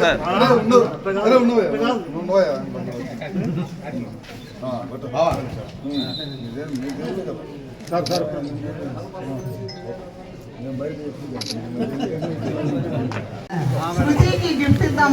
Sir స్మృతికి gift ఇద్దాం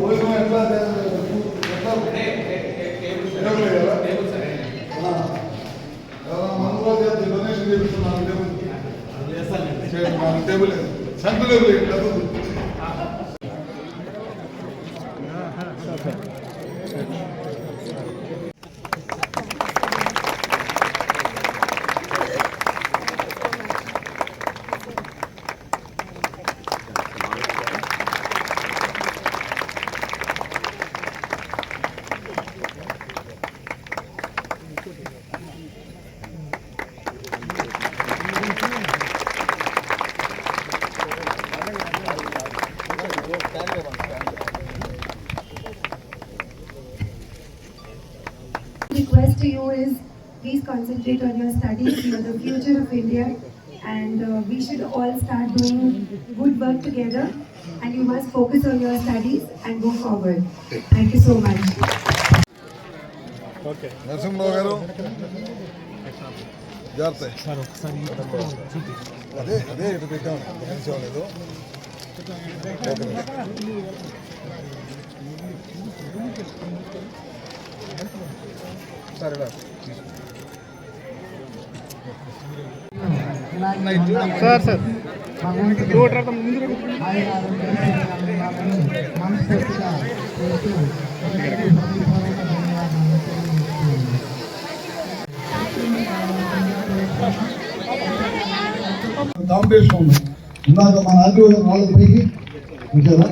భోజనం ఎట్లా donation చేపిస్తున్నాను table center table request to you is please concentrate on your studies. You are the future of India, and uh, we should all start doing good work together. And you must focus on your studies and go forward. Thank you so much. Narasimharao గారు జాగ్రత్త అదే అదే ఇటు పెట్టాం గమనించలేదు సరే sir. Sir competition ఉంది ఇందాక మన ఆర్టీఓ గారు నాలుగు పైకి వచ్చారా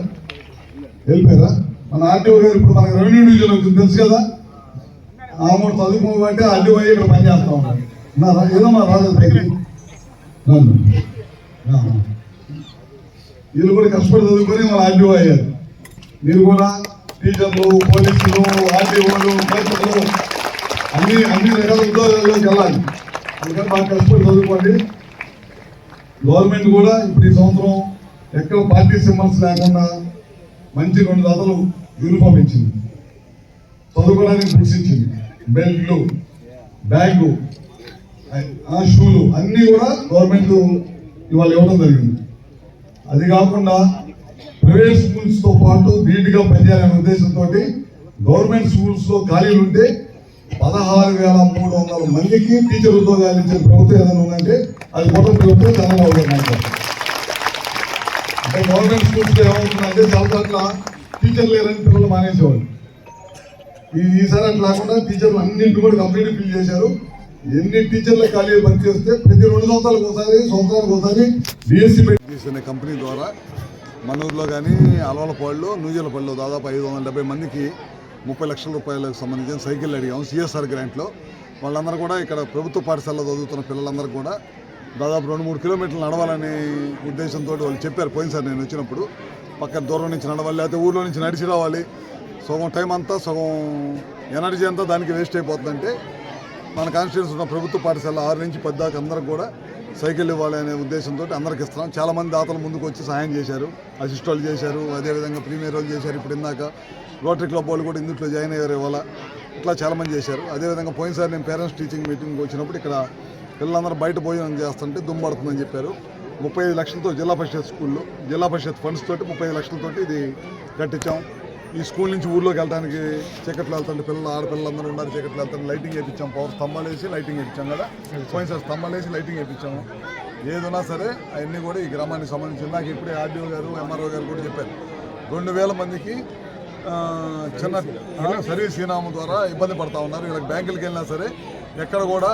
వెళ్ళిపోయారా? మన ఆర్టీఓ గారు ఇప్పుడు మనకి రెవెన్యూ డివిజన్ వచ్చింది తెలుసు కదా? ఆమె చదువుకోమంటే ఆర్టీఓ అయ్యి ఇక్కడ పనిచేస్తా చేస్తా ఉన్నారా? ఏదో మా రాజు పైకి వీళ్ళు కూడా కష్టపడి చదువుకొని మన ఆర్టీఓ అయ్యారు. మీరు కూడా టీచర్లు పోలీసులు ఆర్టీఓలు కలెక్టర్లు అన్ని అన్ని రకాల ఉద్యోగాల్లోకి వెళ్ళాలి. అందుకని బాగా కష్టపడి చదువుకోండి. గవర్నమెంట్ కూడా ఇప్పుడు ఈ సంవత్సరం ఎక్కడ పార్టీ సింబల్స్ లేకుండా మంచి రెండు దాతలు యూనిఫామ్ ఇచ్చింది చదువుకోవడానికి బుక్స్ ఇచ్చింది బెల్ట్లు బ్యాగు షూలు అన్నీ కూడా గవర్నమెంట్ ఇవాళ ఇవ్వడం జరిగింది. అది కాకుండా ప్రైవేట్ స్కూల్స్తో పాటు నీట్గా పనిచేయాలనే ఉద్దేశంతో గవర్నమెంట్ స్కూల్స్లో ఖాళీలు ఉంటే పదహారు వేల మూడు వందల మందికి టీచర్ ఉద్యోగాలు ఇచ్చే ప్రభుత్వం ఏదైనా ఉందంటే అది మొదటి ప్రభుత్వం చంద్రబాబు గారు అంటే గవర్నమెంట్ స్కూల్స్ ఏమవుతుందంటే చాలా చోట్ల టీచర్ లేరని పిల్లలు మానేసేవాళ్ళు. ఈ ఈసారి అట్లా కాకుండా టీచర్లు అన్నింటి కూడా కంప్లీట్ ఫిల్ చేశారు. ఎన్ని టీచర్ల ఖాళీలు భర్తీ చేస్తే ప్రతి రెండు సంవత్సరాలకు ఒకసారి సంవత్సరాలకు ఒకసారి బిఎస్సీ పెట్టి కంపెనీ ద్వారా మనూరులో కానీ అలవలపాళ్ళు నూజలపల్లిలో దాదాపు ఐదు వందల డెబ్బై మందికి ముప్పై లక్షల రూపాయలకు సంబంధించిన సైకిల్ అడిగాము సిఎస్ఆర్ గ్రాంట్లో. వాళ్ళందరూ కూడా ఇక్కడ ప్రభుత్వ పాఠశాలలో చదువుతున్న పిల్లలందరూ కూడా దాదాపు రెండు మూడు కిలోమీటర్లు నడవాలనే ఉద్దేశంతో వాళ్ళు చెప్పారు పోయినసారి నేను వచ్చినప్పుడు. పక్కన దూరం నుంచి నడవాలి లేకపోతే ఊర్లో నుంచి నడిచి రావాలి. సగం టైం అంతా సగం ఎనర్జీ అంతా దానికి వేస్ట్ అయిపోతుందంటే మన కాన్స్టిట్యూన్స్ ఉన్న ప్రభుత్వ పాఠశాల ఆరు నుంచి పది దాకా అందరికి కూడా సైకిల్ ఇవ్వాలి అనే ఉద్దేశంతో అందరికి ఇస్తున్నాం. చాలామంది దాతలు ముందుకు వచ్చి సహాయం చేశారు అసిస్టోలు చేశారు అదేవిధంగా ప్రీమియర్ వాళ్ళు చేశారు. ఇప్పుడు ఇందాక రోటరీ క్లబ్ వాళ్ళు కూడా ఇందులో జాయిన్ అయ్యారు ఇవాళ. ఇట్లా చాలామంది చేశారు. అదేవిధంగా పోయినసారి నేను పేరెంట్స్ టీచింగ్ మీటింగ్ వచ్చినప్పుడు ఇక్కడ పిల్లలందరూ బయట భోజనం చేస్తుంటే దుమ్ము పడుతుందని చెప్పారు. ముప్పై ఐదు లక్షలతో జిల్లా పరిషత్ స్కూల్లో జిల్లా పరిషత్ ఫండ్స్ తోటి ముప్పై ఐదు లక్షలతోటి ఇది కట్టించాం. ఈ స్కూల్ నుంచి ఊర్లోకి వెళ్ళడానికి చీకట్లు వెళ్తుంటే పిల్లలు ఆడపిల్లలందరూ ఉన్నారు చీకట్లు వెళ్తుంటే లైటింగ్ వేయించాం పవర్ స్తంభాలు వేసి లైటింగ్ వేయించాం కదా. పోయినసారి స్తంభాలు వేసి లైటింగ్ వేయించాము ఏదున్నా సరే అవన్నీ కూడా ఈ గ్రామానికి సంబంధించి నాకు ఇప్పుడే ఆర్డీఓ గారు ఎంఆర్ఓ గారు కూడా చెప్పారు. రెండు వేల మందికి చిన్న సర్వీస్ ఈనామం ద్వారా ఇబ్బంది పడతా ఉన్నారు. వీళ్ళకి బ్యాంకులకు వెళ్ళినా సరే ఎక్కడ కూడా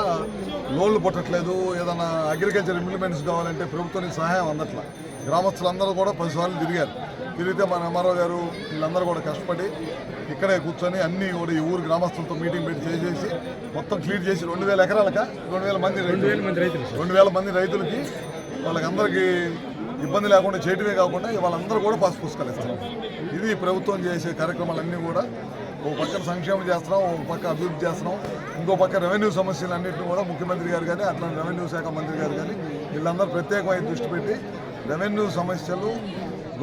లోన్లు పుట్టట్లేదు. ఏదైనా అగ్రికల్చర్ ఇంప్లిమెంట్స్ కావాలంటే ప్రభుత్వానికి సహాయం అందట్ల. గ్రామస్తులందరూ కూడా పదిసార్లు తిరిగారు. తిరిగితే మన ఎంఆర్ఓ గారు వీళ్ళందరూ కూడా కష్టపడి ఇక్కడే కూర్చొని అన్ని కూడా ఈ ఊరు గ్రామస్తులతో మీటింగ్ పెట్టి చేసేసి మొత్తం క్లియర్ చేసి రెండు వేల ఎకరాలక రెండు వేల మంది రెండు వేల మంది రైతులు రెండు వేల మంది రైతులకి వాళ్ళకందరికీ ఇబ్బంది లేకుండా చేయటమే కాకుండా వాళ్ళందరూ కూడా పాస్ పుస్తకాలు ఇస్తారు ఇది ప్రభుత్వం చేసే కార్యక్రమాలన్నీ కూడా ఒక పక్కన సంక్షేమం చేస్తున్నాం ఒక పక్క అభివృద్ధి చేస్తున్నాం. ఇంకో పక్క రెవెన్యూ సమస్యలు అన్నింటినీ కూడా ముఖ్యమంత్రి గారు కానీ అట్లా రెవెన్యూ శాఖ మంత్రి గారు కానీ వీళ్ళందరూ ప్రత్యేకమైన దృష్టి పెట్టి రెవెన్యూ సమస్యలు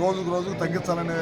రోజుకు రోజు తగ్గించాలనే